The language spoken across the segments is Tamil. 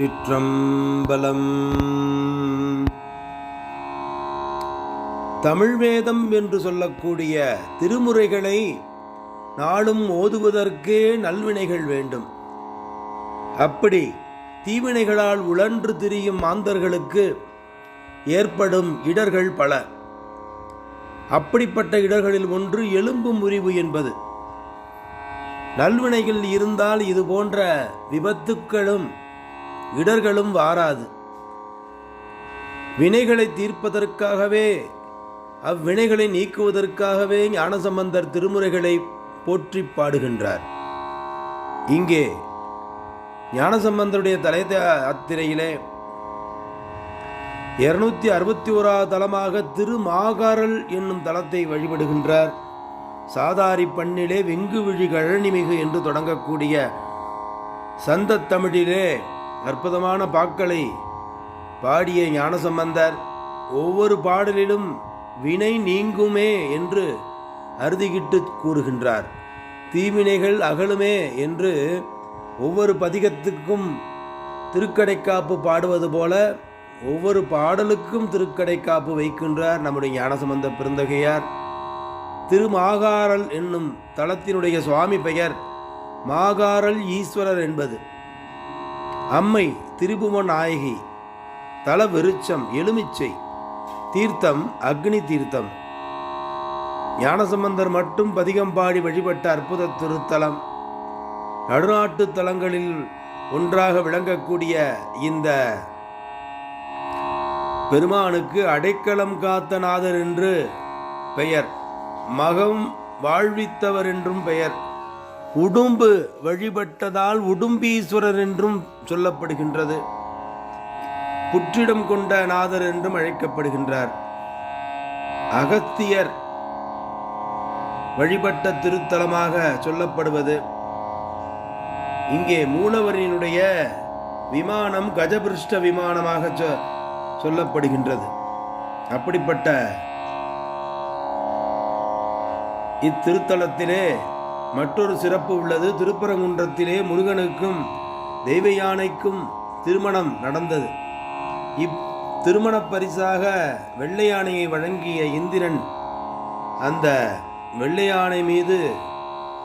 சிற்றம்பலம். தமிழ் வேதம் என்று சொல்லக்கூடிய திருமுறைகளை நாளும் ஓதுவதற்கே நல்வினைகள் வேண்டும். அப்படி தீவினைகளால் உழன்று திரியும் மாந்தர்களுக்கு ஏற்படும் இடர்கள் பல. அப்படிப்பட்ட இடர்களில் ஒன்று எலும்பு முறிவு என்பது. நல்வினைகள் இருந்தால் இது போன்ற விபத்துக்களும் இடர்களும் வாராது. வினைகளை தீர்ப்பதற்காகவே அவ்வினைகளை நீக்குவதற்காகவே ஞானசம்பந்தர் திருமுறைகளை போற்றி பாடுகின்றார். இங்கே ஞானசம்பந்தருடைய தலை யாத்திரையிலே இருநூத்தி அறுபத்தி ஓராவது தலமாக திருமாகாரல் என்னும் தலத்தை வழிபடுகின்றார். சாதாரி பண்ணிலே வெங்கு விழி கழனிமிகு என்று தொடங்கக்கூடிய சந்த தமிழிலே அற்புதமான பாக்களை பாடிய ஞானசம்பந்தர் ஒவ்வொரு பாடலிலும் வினை நீங்குமே என்று அறுதிகிட்டு கூறுகின்றார். தீவினைகள் அகலுமே என்று ஒவ்வொரு பதிகத்துக்கும் திருக்கடைக்காப்பு பாடுவது போல ஒவ்வொரு பாடலுக்கும் திருக்கடைக்காப்பு வைக்கின்றார் நம்முடைய ஞானசம்பந்த பெருந்தகையார். திருமாகாரல் என்னும் தளத்தினுடைய சுவாமி பெயர் மாகாரல் ஈஸ்வரர் என்பது. அம்மை திரிபுவ நாயகி தல விருட்சம் எலுமிச்சை தீர்த்தம் அக்னி தீர்த்தம். ஞானசம்பந்தர் மட்டும் பதிகம் பாடி வழிபட்ட அற்புத திருத்தலம். நடுநாட்டு தலங்களில் ஒன்றாக விளங்கக்கூடிய இந்த பெருமானுக்கு அடைக்கலம் காத்த நாதர் என்று பெயர். மகம் வாழ்வித்தவர் என்றும் பெயர். உடும்பு வழிபட்டதால் உடும்பீஸ்வரர் என்றும் சொல்லப்படுகின்றது. புற்றிடம் கொண்ட நாதர் என்றும் அழைக்கப்படுகின்றார். அகத்தியர் வழிபட்ட திருத்தலமாக சொல்லப்படுவது. இங்கே மூலவரினுடைய விமானம் கஜபிருஷ்ட விமானமாக சொ- சொல்லப்படுகின்றது. அப்படிப்பட்ட இத்திருத்தலத்திலே மற்றொரு சிறப்பு உள்ளது. திருப்பரங்குன்றத்திலே முருகனுக்கும் தெய்வ யானைக்கும் திருமணம் நடந்தது. இப் திருமண பரிசாக வெள்ளை யானையை வழங்கிய இந்திரன் அந்த வெள்ளை யானை மீது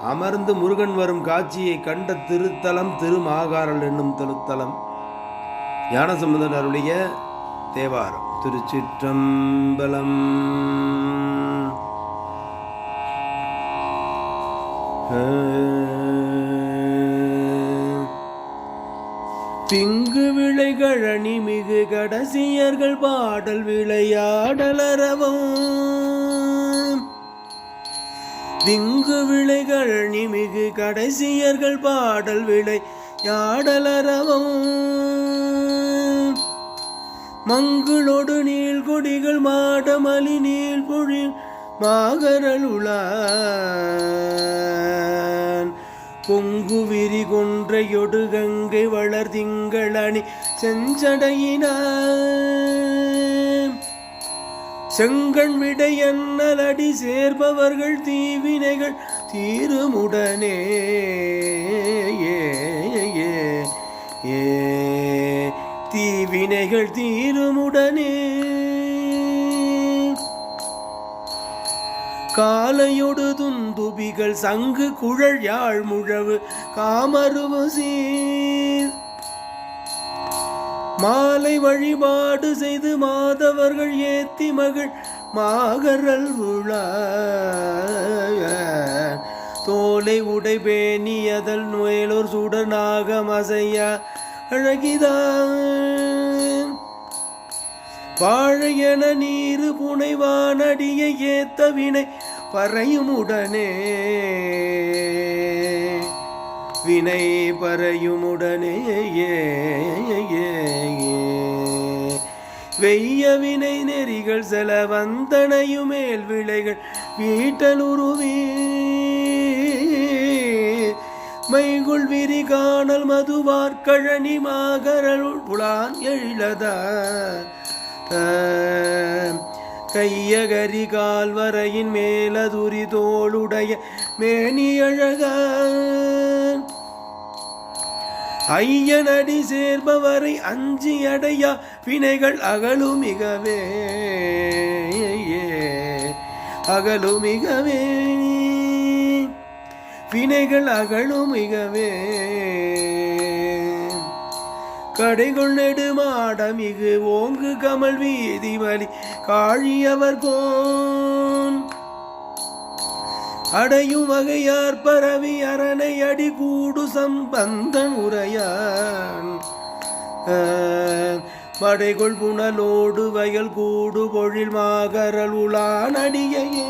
அமர்ந்து முருகன் வரும் காட்சியை கண்ட திருத்தலம் திருமாகாரல் என்னும் திருத்தலம் ஞானசம்பந்தன் அருளிய தேவாரம். திருச்சிற்றம்பலம். திங்கு விளைகழனி மிகு கடைசியர்கள் பாடல் விளையாடலரவம் திங்கு விளைகழனி மிகு கடைசியர்கள் பாடல் விளை யாடலரவம் மங்களொடு நீள் கொடிகள் மாடமலி நீள் பொழில் மாகரலுளான் பொங்கு விரி கொன்றையொடு கங்கை வளர் திங்களணி செஞ்சடையினான் செங்கண் விடையன்னலடி சேர்பவர்கள் தீவினைகள் தீருமுடனே ஏ தீவினைகள் தீ காலையொடு துந்துபிகள் சங்கு குழல் யாழ் முழவு காமருவு சீர். மாலை வழிபாடு செய்து மாதவர்கள் ஏத்தி மகள் மாகரல் உளா. தோலை உடை பேணியதல் நுயலோர் சுடர் நாகமசையா அழகிதான். வாழையன நீரு புனைவானடியை ஏத்த வினை பறையுமுடனே வினை பறையுமுடனே வெய்ய வினை நெறிகள் செல வந்தனையுமேல் விளைகள் வீட்டலுருவி மைகுள் விரி காணல் மதுவார்கழனி மாகரலுள் புலான் எழிலதா கையகரி கால்வரையின் மேலதுரி தோளுடைய மேனியழக ஐயனடி சேர்பவரை அஞ்சி அடையா வினைகள் அகலுமிகவே அகலுமிகவே வினைகள் அகலுமிகவே கடைகள் நெடுமா காடமிகு ஓங்கு கமல் வீதி வலி காழியவர் கோன் அடையும் வகையார் பரவி அரணை அடி கூடு சம்பந்தன் உரையான். படைகொள் புனலோடு வயல் கூடு பொழில் மாகரல் உலான் அடியையே.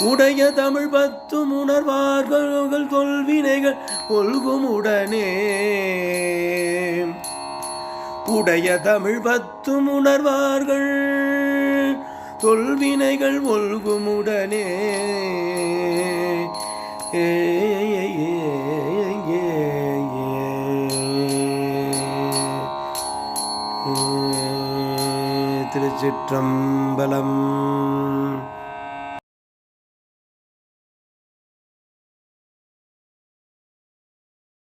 உடைய தமிழ் பத்தும் உணர்வார்கள் தொல்வினைகள் ஒல்கும் உடனே. உடைய தமிழ் பத்தும் உணர்வார்கள் தொல்வினைகள் ஒல்குமுடனே உடனே. திருச்சிற்றம்பலம்.